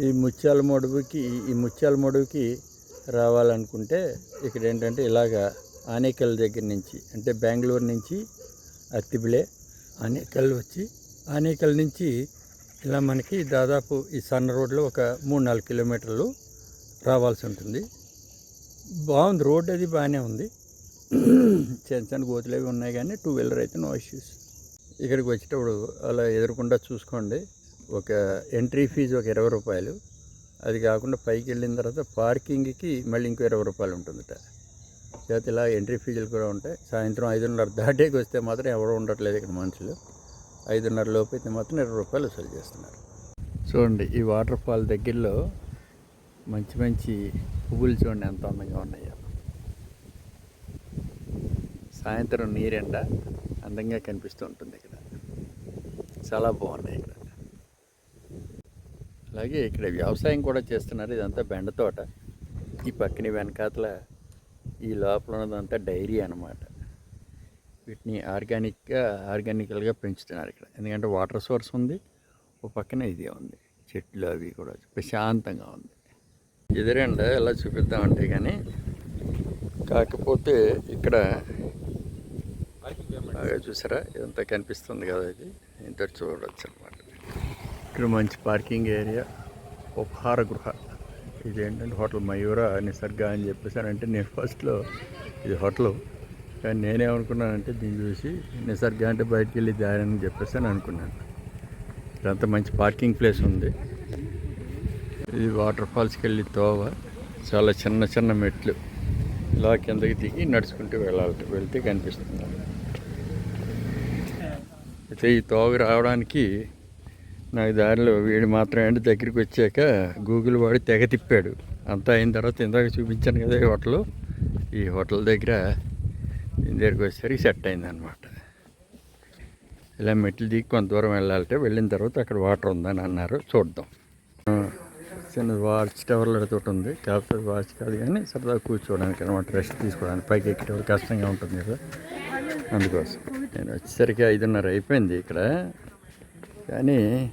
ఈ ముత్యాల మడుగుకి ఈ ముత్యాల మడుగుకి రావాలనుకుంటే ఇక్కడ ఏంటంటే ఇలాగా ఆనేకల్ దగ్గర నుంచి అంటే బెంగళూరు నుంచి అత్తిబిలే ఆనేకల్ వచ్చి ఆనేకల్ నుంచి ఇలా మనకి దాదాపు ఈ సన్న రోడ్లో ఒక మూడు నాలుగు కిలోమీటర్లు రావాల్సి ఉంటుంది. బాగుంది రోడ్ అది బాగానే ఉంది. చిన్న చిన్న గోతులు అవి ఉన్నాయి కానీ టూ వీలర్ అయితే నో ఇష్యూస్. ఇక్కడికి వచ్చేటప్పుడు అలా ఎదురకుండా చూసుకోండి. ఒక ఎంట్రీ ఫీజు ఒక ఇరవై రూపాయలు. అది కాకుండా పైకి వెళ్ళిన తర్వాత పార్కింగ్కి మళ్ళీ ఇంకో ఇరవై రూపాయలు ఉంటుందట. లేకపోతే ఇలా ఎంట్రీ ఫీజులు కూడా ఉంటాయి. సాయంత్రం ఐదున్నర దాటేకి వస్తే మాత్రం ఎవరు ఉండట్లేదు ఇక్కడ మనుషులు. ఐదున్నర లోపు అయితే మాత్రం ఇరవై రూపాయలు వసూలు చేస్తున్నారు. చూడండి ఈ వాటర్ ఫాల్ దగ్గరలో మంచి మంచి పువ్వులు చూడండి ఎంత అందంగా ఉన్నాయో. సాయంత్రం నీరెండ అందంగా కనిపిస్తూ ఉంటుంది ఇక్కడ. చాలా బాగున్నాయి. అలాగే ఇక్కడ వ్యవసాయం కూడా చేస్తున్నారు. ఇదంతా బెండ తోట. ఈ పక్కన వెనకాతల ఈ లోపల ఉన్నదంతా డైరీ అన్నమాట. వీటిని ఆర్గానిక్గా ఆర్గానికల్గా పెంచుతున్నారు ఇక్కడ. ఎందుకంటే వాటర్ సోర్స్ ఉంది ఓ పక్కన ఇది ఉంది. చెట్లు అవి కూడా ప్రశాంతంగా ఉంది. ఎదురండ ఎలా చూపిద్దామంటే కానీ కాకపోతే ఇక్కడ బాగా చూసారా? ఇదంతా కనిపిస్తుంది కదా ఇది. ఇంత చూడవచ్చు అనమాట ఇక్కడ మంచి పార్కింగ్ ఏరియా ఉపహార గృహ ఇదేంటంటే హోటల్ మయూర నిసర్గ అని చెప్పేసానంటే నేను ఫస్ట్లో ఇది హోటల్. కానీ నేనేమనుకున్నానంటే దీన్ని చూసి నిసర్గ అంటే బయటికి వెళ్ళి దారి అని చెప్పేసి అని అనుకున్నాను. ఇదంతా మంచి పార్కింగ్ ప్లేస్ ఉంది. ఇది వాటర్ ఫాల్స్కి వెళ్ళి తోవ చాలా చిన్న చిన్న మెట్లు. ఇలా కిందకి దిగి నడుచుకుంటూ వెళ్ళాలి వెళ్తే కనిపిస్తుంది. అయితే ఈ తోవ రావడానికి నాకు దారిలో వీడు మాత్రం అంటే దగ్గరికి వచ్చాక గూగుల్ వాడి తెగ తిప్పాడు. అంతా అయిన తర్వాత ఇందాక చూపించాను కదా ఈ హోటల్. ఈ హోటల్ దగ్గర దీని దగ్గరికి వచ్చేసరికి సెట్ అయిందనమాట ఇలా మెట్లు దిగి కొంత దూరం వెళ్ళాలంటే వెళ్ళిన తర్వాత అక్కడ వాటర్ ఉందని అన్నారు. చూద్దాం. చిన్న వాచ్ టవర్లు తోటి ఉంది. కాకపోతే వాచ్ కాదు కానీ సరదా కూర్చోవడానికి అనమాట రెస్ట్ తీసుకోవడానికి. పైకి ఎక్కేటప్పుడు కష్టంగా ఉంటుంది కదా. అందుకోసం. నేను వచ్చేసరికి ఐదున్నర అయిపోయింది ఇక్కడ. కానీ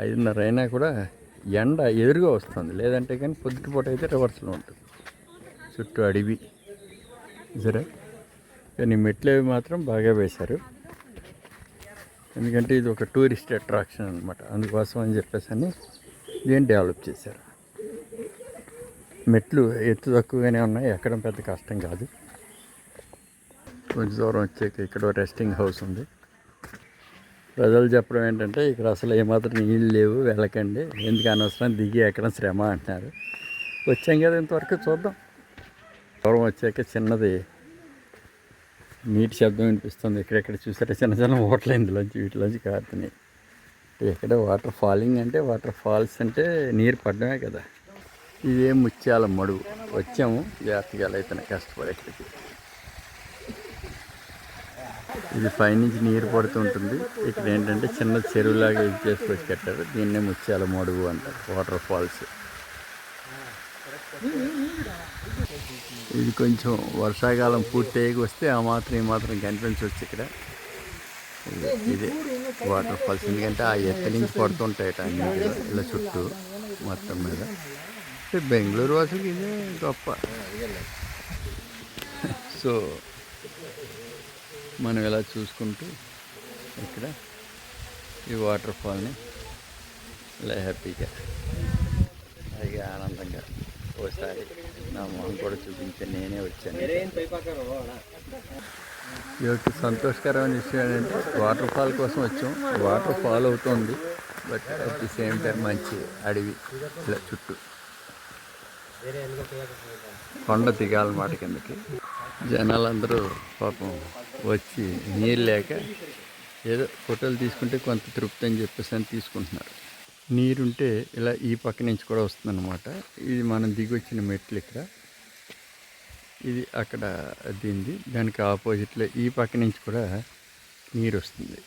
ఐదున్నర అయినా కూడా ఎండ ఎదురుగా వస్తుంది. లేదంటే కానీ పొద్దుటిపూట అయితే రివర్స్లో ఉంటుంది. చుట్టూ అడవి. సరే? కానీ మెట్లు మాత్రం బాగా వేశారు. ఎందుకంటే ఇది ఒక టూరిస్ట్ అట్రాక్షన్ అనమాట అందుకోసం అని చెప్పేసి అని దీన్ని డెవలప్ చేశారు. మెట్లు ఎత్తు తక్కువగానే ఉన్నాయి. ఎక్కడం పెద్ద కష్టం కాదు. కొంచెం దూరం వచ్చాక ఇక్కడ రెస్టింగ్ హౌస్ ఉంది. ప్రజలు చెప్పడం ఏంటంటే ఇక్కడ అసలు ఏమాత్రం నీళ్ళు లేవు వెళ్ళకండి. ఎందుకు అనవసరం? దిగి ఎక్కడం శ్రమ అంటున్నారు. వచ్చాం కదా ఇంతవరకు చూద్దాం. దూరం వచ్చాక చిన్నది నీటి శబ్దం వినిపిస్తుంది. ఇక్కడెక్కడ చూసారా? చిన్న చిన్న ఓట్లు ఇందులోంచి వీటిలోంచి కారుతున్నాయి. ఇక్కడ వాటర్ ఫాలింగ్ అంటే వాటర్ ఫాల్స్ అంటే నీరు పడడమే కదా. ఇదే ముత్యాల మడుగు. వచ్చాము. జాగ్రత్తగా అయితే కష్టపడి ఇక్కడికి ఇది పైనుంచి నీరు పడుతుంటుంది. ఇక్కడ ఏంటంటే చిన్న చెరువులాగా ఇది చేసుకొచ్చి కట్టారు. దీన్నే ముత్యాల మడుగు అంటారు. Water falls. ఇది కొంచెం వర్షాకాలం పూర్తి అయ్యి వస్తే ఆ మాత్రం ఈ మాత్రం కనిపించవచ్చు ఇక్కడ. ఇది వాటర్ ఫాల్స్. ఎందుకంటే ఆ ఎత్తు నుంచి పడుతుంటాయట ఇలా చుట్టూ మొత్తం మీద. అంటే బెంగళూరు వాసులకి ఇదే గొప్ప. సో మనం ఇలా చూసుకుంటూ ఇక్కడ ఈ వాటర్ ఫాల్ని ఇలా హ్యాపీగా అలాగే ఆనందంగా ఓసారి నా మొహం కూడా చూపించే నేనే వచ్చాను. ఈ యొక్క సంతోషకరమైన విషయం ఏంటంటే వాటర్ ఫాల్ కోసం వచ్చాం. వాటర్ ఫాల్ అవుతుంది. But at the same time మంచి అడవి ఇలా చుట్టూ. కొండ దిగాలన్నమాట కిందకి. జనాలందరూ పాపం వచ్చి నీరు లేక ఏదో ఫోటోలు తీసుకుంటే కొంత తృప్తి అని చెప్పేసి అని తీసుకుంటున్నారు. నీరుంటే ఇలా ఈ పక్క నుంచి కూడా వస్తుందన్నమాట. ఇది మనం దిగొచ్చిన మెట్లు ఇక్కడ. ఇది అక్కడ దీనిది దానికి ఆపోజిట్లో ఈ పక్క నుంచి కూడా నీరు వస్తుంది.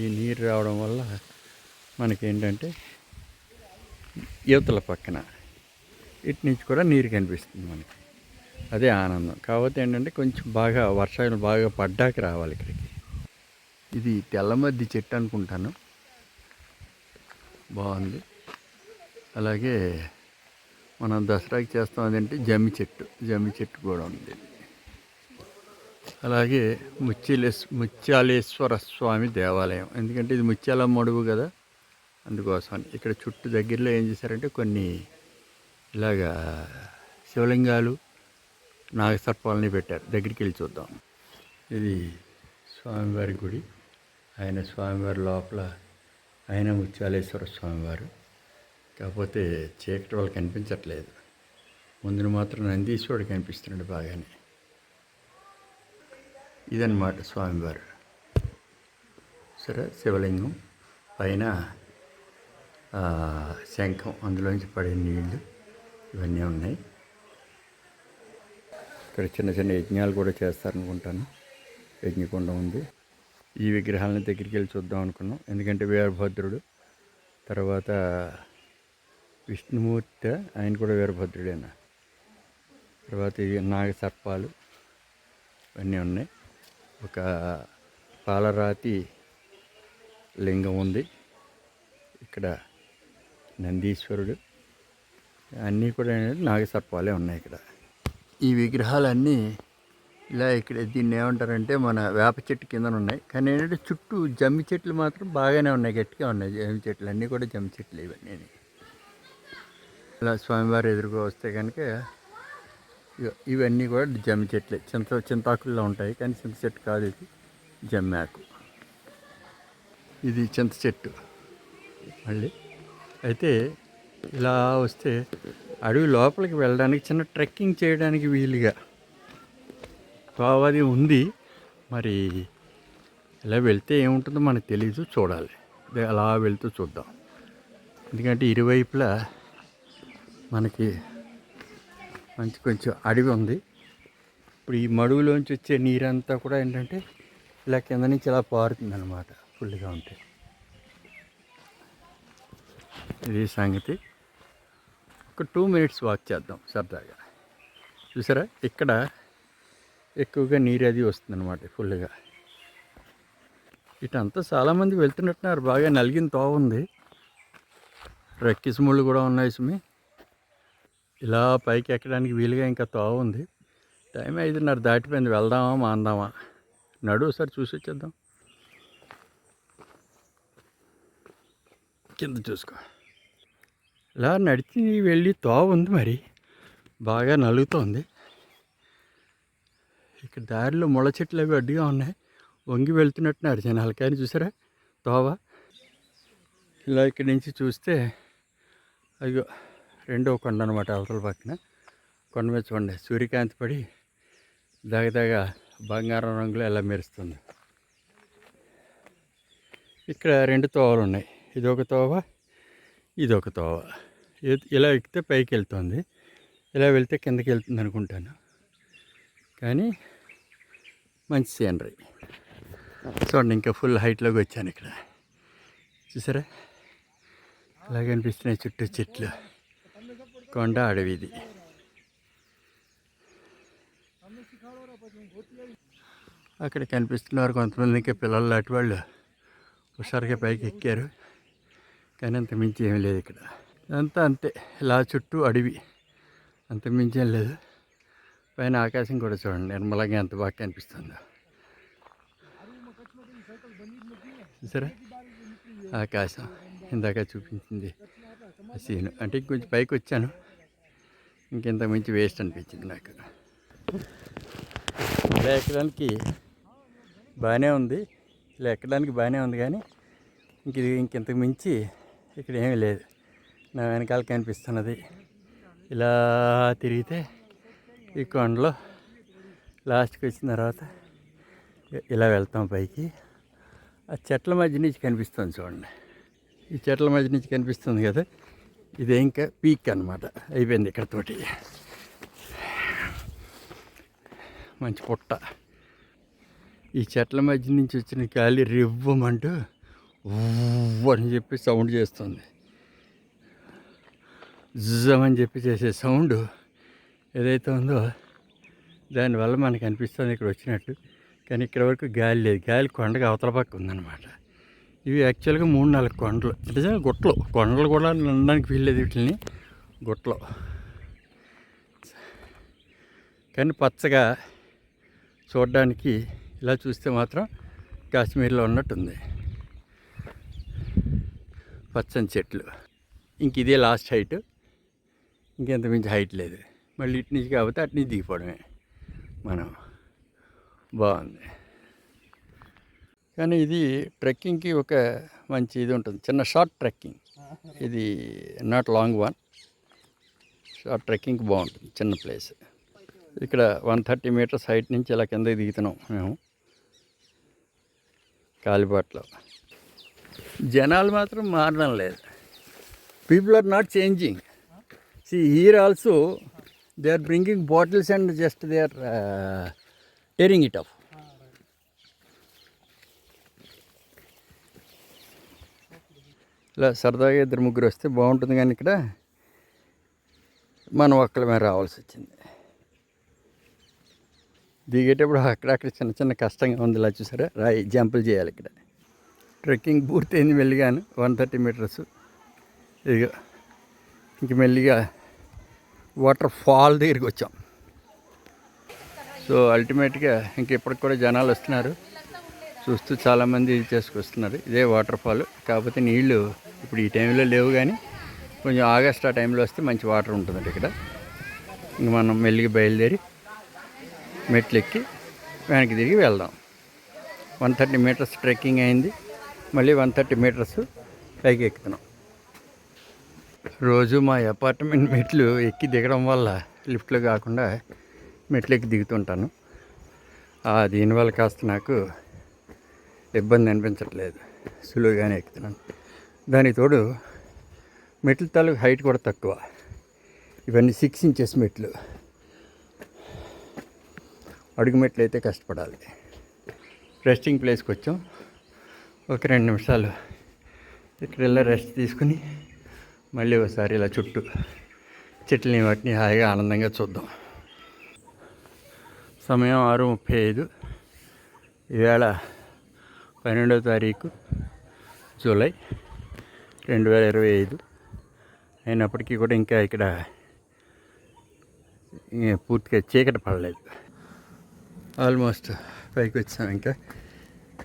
ఈ నీరు రావడం వల్ల మనకేంటంటే యువతల పక్కన ఇటు నుంచి కూడా నీరు కనిపిస్తుంది మనకి. అదే ఆనందం. కాకపోతే ఏంటంటే కొంచెం బాగా వర్షాలు బాగా పడ్డాక రావాలి ఇక్కడికి. ఇది తెల్లమద్ది చెట్టు అనుకుంటాను. బాగుంది. అలాగే మనం దసరాకి చేస్తాం అదంటే? జమ్మి చెట్టు. జమ్మి చెట్టు కూడా ఉంది. అలాగే ముత్యాలేశ్ ముత్యాలేశ్వర స్వామి దేవాలయం. ఎందుకంటే ఇది ముత్యాల మడుగు కదా. అందుకోసం ఇక్కడ చుట్టూ దగ్గరలో ఏం చేశారంటే కొన్ని ఇలాగా శివలింగాలు నాగసర్పాలని పెట్టారు. దగ్గరికి వెళ్ళి చూద్దాం. ఇది స్వామివారి గుడి. ఆయన స్వామివారి లోపల ఆయన ముత్యాలేశ్వర స్వామివారు. కాకపోతే చీకటి వాళ్ళు కనిపించట్లేదు. ముందున మాత్రం నందీశ్వరుడు కనిపిస్తున్నాడు బాగానే. ఇదన్నమాట స్వామివారు. సరే శివలింగం పైన శంఖం అందులోంచి పడే నీళ్ళు ఇవన్నీ ఉన్నాయి. ఇక్కడ చిన్న చిన్న యజ్ఞాలు కూడా చేస్తారనుకుంటాను. యజ్ఞకుండం ఉంది. ఈ విగ్రహాలను దగ్గరికి వెళ్ళి చూద్దాం అనుకున్నాం. ఎందుకంటే వీరభద్రుడు తర్వాత విష్ణుమూర్తి ఆయన కూడా వీరభద్రుడేనా? తర్వాత ఇవి నాగ సర్పాలు ఇవన్నీ ఉన్నాయి. ఒక పాలరాతి లింగం ఉంది. ఇక్కడ నందీశ్వరుడు అన్నీ కూడా నాగసర్పాలే ఉన్నాయి ఇక్కడ. ఈ విగ్రహాలన్నీ ఇలా ఇక్కడ దీన్ని ఏమంటారంటే మన వేప చెట్టు కింద ఉన్నాయి. కానీ ఏంటంటే చుట్టూ జమ్మి చెట్లు మాత్రం బాగానే ఉన్నాయి గట్టిగా ఉన్నాయి. జమ్మి చెట్లు అన్నీ కూడా జమ్మి చెట్లు ఇవన్నీ. ఇలా స్వామివారు ఎదురుగా వస్తే కనుక ఇవన్నీ కూడా జమ్మి చెట్లే. చింత చింతాకుల్లో ఉంటాయి కానీ చింత చెట్టు కాదు ఇది. జమ్మాకు ఇది చింత చెట్టు. మళ్ళీ అయితే ఇలా వస్తే అడవి లోపలికి వెళ్ళడానికి చిన్న ట్రెక్కింగ్ చేయడానికి వీలుగా. అది ఉంది. మరి ఇలా వెళ్తే ఏముంటుందో మనకు తెలియదు చూడాలి. అలా వెళ్తూ చూద్దాం. ఎందుకంటే ఇరువైపులా మనకి మంచి కొంచెం అడవి ఉంది. ఇప్పుడు ఈ మడుగులోంచి వచ్చే నీరంతా కూడా ఏంటంటే ఇలా కింద నుంచి ఇలా పారుతుంది అనమాట ఫుల్గా ఉంటే. ఇది సంగతి. ఒక టూ మినిట్స్ వాక్ చేద్దాం సరదాగా. చూసారా? ఇక్కడ ఎక్కువగా నీరు అది వస్తుందన్నమాట ఫుల్గా. ఇటంతా చాలామంది వెళ్తున్నట్టున్నారు. బాగా నలిగిన తోవ ఉంది. రెక్కిసముళ్ళు కూడా ఉన్నాయి సుమి. ఇలా పైకి ఎక్కడానికి వీలుగా ఇంకా తోవ ఉంది. టైం ఐదున్నర దాటిపోయింది. వెళ్దామా మాందామా? నడు ఒకసారి చూసి వచ్చేద్దాం. కింద చూసుకో. ఇలా నడిచి వెళ్ళి తోవ ఉంది మరి. బాగా నలుగుతోంది. ఇక్కడ దారిలో ముళ్ళ చెట్లు అవి అడ్డుగా ఉన్నాయి. వంగి వెళ్తున్నట్టున్నారు జనాలు. కానీ చూసారా? తోవ? ఇలా ఇక్కడి నుంచి చూస్తే అయ్యో రెండో కొండ అనమాట అవతల పక్కన. కొండ మీద చూడండి. సూర్యకాంతి పడి దాగదాగా బంగారం రంగులో ఎలా మెరుస్తుంది. ఇక్కడ రెండు తోవలు ఉన్నాయి. ఇది ఒక తోవ ఇది ఒక తోవ ఇలా ఎక్కితే పైకి వెళ్తుంది ఇలా వెళ్తే కిందకి వెళ్తుంది అనుకుంటాను. కానీ మంచి సీనరీ. చూడండి ఇంకా ఫుల్ హైట్లోకి వచ్చాను ఇక్కడ. చూసారా? ఇలా కనిపిస్తున్నాయి చుట్టూ చెట్లు. కొండ అడవి ఇది అక్కడ కనిపిస్తున్నారు కొంతమంది ఇంకా పిల్లలు లాంటి వాళ్ళు హుషారుగా పైకి ఎక్కారు కానీ అంత మించి ఏం లేదు ఇక్కడ. అంతా అంతే. ఇలా చుట్టూ అడవి. అంత మించి ఏం లేదు. పైన ఆకాశం కూడా చూడండి. నిర్మలంగా ఎంత బాగా కనిపిస్తుందో. సరే ఆకాశం ఇందాక చూపించింది సీను. అంటే ఇంకొంచెం పైకి వచ్చాను. ఇంకెంత మించి వేస్ట్ అనిపించింది నాకు. ఇలా ఎక్కడానికి బాగానే ఉంది. ఇలా ఎక్కడానికి బాగానే ఉంది కానీ ఇంక ఇది మించి ఇక్కడ ఏమీ లేదు. నా వెనకాల కనిపిస్తున్నది. ఇలా తిరిగితే ఈ కొండలో లాస్ట్కి వచ్చిన తర్వాత ఇలా వెళ్తాం పైకి. ఆ చెట్ల మధ్య నుంచి కనిపిస్తుంది చూడండి. ఈ చెట్ల మధ్య నుంచి కనిపిస్తుంది కదా. ఇదే ఇంకా పీక్ అన్నమాట. అయిపోయింది ఇక్కడతోటి. మంచి పుట్ట. ఈ చెట్ల మధ్య నుంచి వచ్చిన గాలి రివ్వమంటూ అని చెప్పి సౌండ్ చేస్తుంది. అని చెప్పి చేసే సౌండ్ ఏదైతే ఉందో దానివల్ల మనకు అనిపిస్తుంది ఇక్కడ వచ్చినట్టు. కానీ ఇక్కడ వరకు గాలి లేదు. గాలి కొండగా అవతల పక్క ఉందన్నమాట. ఇవి యాక్చువల్గా మూడు నాలుగు కొండలు. నిజంగా గుట్టలు. కొండలు కూడా నడడానికి వీల్లేదు వీటిని గుట్టలు. కానీ పచ్చగా చూడడానికి ఇలా చూస్తే మాత్రం కాశ్మీర్లో ఉన్నట్టుంది. పచ్చని చెట్లు. ఇంక ఇదే లాస్ట్ హైట్ ఇంకెంత మించి హైట్ లేదు. మళ్ళీ ఇటు నుంచి కాబట్టి అటు నుంచి దిగిపోవడమే. మనం బాగుంది. కానీ ఇది ట్రెక్కింగ్కి ఒక మంచి ఇది ఉంటుంది. చిన్న షార్ట్ ట్రెక్కింగ్ ఇది not long one short trekking బాగుంటుంది. చిన్న ప్లేస్ ఇక్కడ వన్ థర్టీ మీటర్స్ హైట్ నుంచి ఇలా కిందకి దిగుతున్నాం మేము. కాలిబాట్లో. జనాలు మాత్రం మారడం లేదు. People are not changing see here also they are bringing bottles and just they are tearing it off ఇలా సరదాగా ఇద్దరు ముగ్గురు వస్తే బాగుంటుంది కానీ ఇక్కడ మనం ఒక్కలమే రావాల్సి వచ్చింది. దిగేటప్పుడు అక్కడక్కడ చిన్న చిన్న కష్టంగా ఉంది ఇలా చూసారా? రాయి జంపులు చేయాలి ఇక్కడ. ట్రెక్కింగ్ పూర్తయింది మెల్లిగాను వన్ థర్టీ మీటర్స్. ఇక ఇంక మెల్లిగా వాటర్ ఫాల్ దగ్గరికి వచ్చాం. సో అల్టిమేట్గా ఇంక ఇప్పటికి కూడా జనాలు వస్తున్నారు. చూస్తూ చాలామంది ఇది చేసుకొస్తున్నారు. ఇదే వాటర్ ఫాల్. కాకపోతే నీళ్ళు ఇప్పుడు ఈ టైంలో లేవు కానీ కొంచెం ఆగస్ట్ ఆ టైంలో వస్తే మంచి వాటర్ ఉంటుందండి ఇక్కడ. ఇంక మనం మెల్లిగా బయలుదేరి మెట్లు ఎక్కి వెనక్కి తిరిగి వెళ్దాం. వన్ థర్టీ మీటర్స్ ట్రెక్కింగ్ అయింది. మళ్ళీ వన్ థర్టీ మీటర్స్ పైకి ఎక్కుతున్నాం. రోజు మా అపార్ట్మెంట్ మెట్లు ఎక్కి దిగడం వల్ల లిఫ్ట్లు కాకుండా మెట్లు ఎక్కి దిగుతుంటాను. దీనివల్ల కాస్త నాకు ఇబ్బంది అనిపించట్లేదు. సులువుగానే ఎక్కుతున్నాను. దానికి తోడు మెట్ల తాలూకు హైట్ కూడా తక్కువ. ఇవన్నీ సిక్స్ ఇంచెస్ మెట్లు. అడుగు మెట్లు అయితే కష్టపడాలి. రెస్టింగ్ ప్లేస్కి వచ్చాం ఒక రెండు నిమిషాలు. ఇక్కడ వెళ్ళి రెస్ట్ తీసుకుని మళ్ళీ ఒకసారి ఇలా చుట్టూ చెట్లని వాటిని హాయిగా ఆనందంగా చూద్దాం. సమయం ఆరు ముప్పై ఐదు. ఈవేళ పన్నెండవ తారీఖు జూలై రెండు వేల ఇరవై ఐదు. అయినప్పటికీ కూడా ఇంకా ఇక్కడ ఇంకా పూర్తిగా చీకటి పడలేదు. ఆల్మోస్ట్ పైకి వచ్చాం ఇంకా.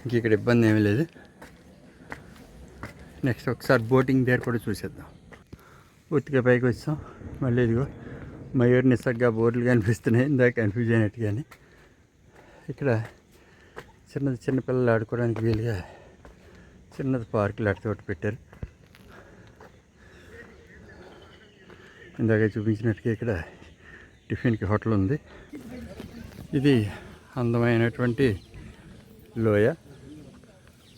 ఇంక ఇక్కడ ఇబ్బంది ఏమీ లేదు. నెక్స్ట్ ఒకసారి బోటింగ్ దగ్గర కూడా చూసేద్దాం. ఉత్తిగా పైకి వచ్చాం. మళ్ళీ ఇదిగో మయూర్ నిసగ్గా బోర్లు కనిపిస్తున్నాయి. ఇందాక కన్ఫ్యూజ్ అయినట్టు కానీ. ఇక్కడ చిన్నది చిన్న పిల్లలు ఆడుకోవడానికి వీలుగా చిన్నది పార్కులు ఒకటి పెట్టారు. ఇందాక చూపించినట్టుగా ఇక్కడ టిఫిన్కి హోటల్ ఉంది. ఇది అందమైనటువంటి లోయ.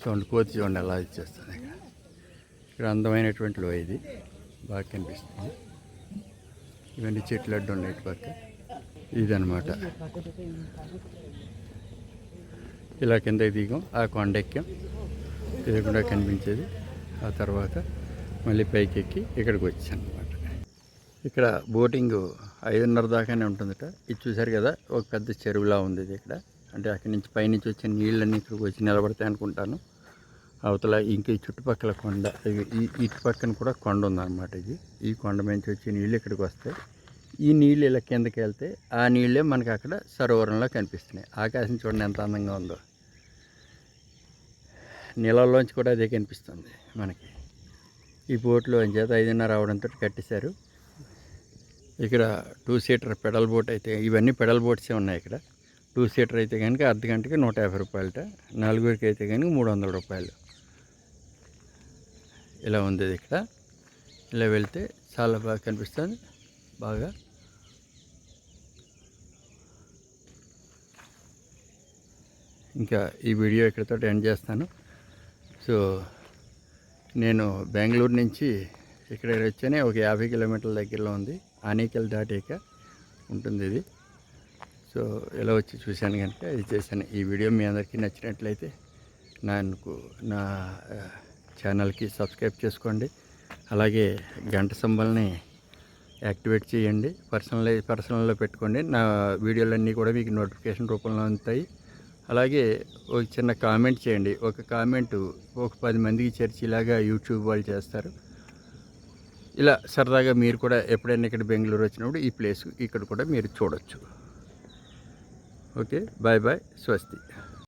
చూడండి కోతి చూడండి ఎలా ఇచ్చేస్తుంది ఇక్కడ అందమైనటువంటి లోయ ఇది. బాగా కనిపిస్తుంది. ఇవన్నీ చెట్లు అడ్డు ఉన్నాయి ఇటు పక్క. ఇదనమాట ఇలా కిందకి దిగాం. ఆ కొండ ఎక్కాం ఇది కూడా కనిపించేది. ఆ తర్వాత మళ్ళీ పైకి ఎక్కి ఇక్కడికి వచ్చాను అనమాట ఇక్కడ బోటింగ్ ఐదున్నర దాకానే ఉంటుందట. ఇది చూసారు కదా? ఒక పెద్ద చెరువులా ఉంది ఇది ఇక్కడ. అంటే అక్కడి నుంచి పైనుంచి వచ్చే నీళ్ళన్నీ ఇక్కడికి వచ్చి నిలబడతాయి అనుకుంటాను. అవతల ఇంకా ఈ చుట్టుపక్కల కొండ ఇవి ఈ ఇటు పక్కన కూడా కొండ ఉందన్నమాట ఇది. ఈ కొండ నుంచి వచ్చే నీళ్ళు ఇక్కడికి వస్తాయి. ఈ నీళ్ళు ఇలా కిందకి వెళ్తే ఆ నీళ్ళే మనకి అక్కడ సరోవరంలో కనిపిస్తున్నాయి. ఆకాశం చూడండి ఎంత అందంగా ఉందో. నీళ్ళల్లోంచి కూడా అదే కనిపిస్తుంది మనకి. ఈ బోట్లో చేత ఐదున్నర అవడంతో కట్టేశారు. ఇక్కడ టూ సీటర్ పెడల్ బోట్ అయితే ఇవన్నీ పెడల్ బోట్సే ఉన్నాయి ఇక్కడ. టూ సీటర్ అయితే కనుక అర్ధ గంటకి నూట యాభై రూపాయలట. నలుగురికి అయితే కనుక మూడు వందల రూపాయలు. ఇలా ఉంది ఇక్కడ. ఇలా వెళ్తే చాలా బాగా కనిపిస్తుంది. బాగా. ఇంకా ఈ వీడియో ఇక్కడితో ఎండ్ చేస్తాను. సో నేను బెంగళూరు నుంచి ఇక్కడ వచ్చానే ఒక యాభై కిలోమీటర్ల దగ్గరలో ఉంది. ఆనేకల్ దాటాక ఉంటుంది ఇది. సో ఇలా వచ్చి చూశాను కనుక ఇది చేశాను. ఈ వీడియో మీ అందరికీ నచ్చినట్లయితే నాకు నా ఛానల్కి సబ్స్క్రైబ్ చేసుకోండి. అలాగే గంట సింబల్ని యాక్టివేట్ చేయండి. పర్సనల్ పర్సనల్లో పెట్టుకోండి. నా వీడియోలన్నీ కూడా మీకు నోటిఫికేషన్ రూపంలో ఉంటాయి. అలాగే ఒక చిన్న కామెంట్ చేయండి. ఒక కామెంట్ ఒక పది మందికి చేర్చి ఇలాగా యూట్యూబ్ వాళ్ళు చేస్తారు. ఇలా సరదాగా మీరు కూడా ఎప్పుడైనా ఇక్కడ బెంగళూరు వచ్చినప్పుడు ఈ ప్లేస్ ఇక్కడ కూడా మీరు చూడొచ్చు. ఓకే? Bye bye. స్వస్తి.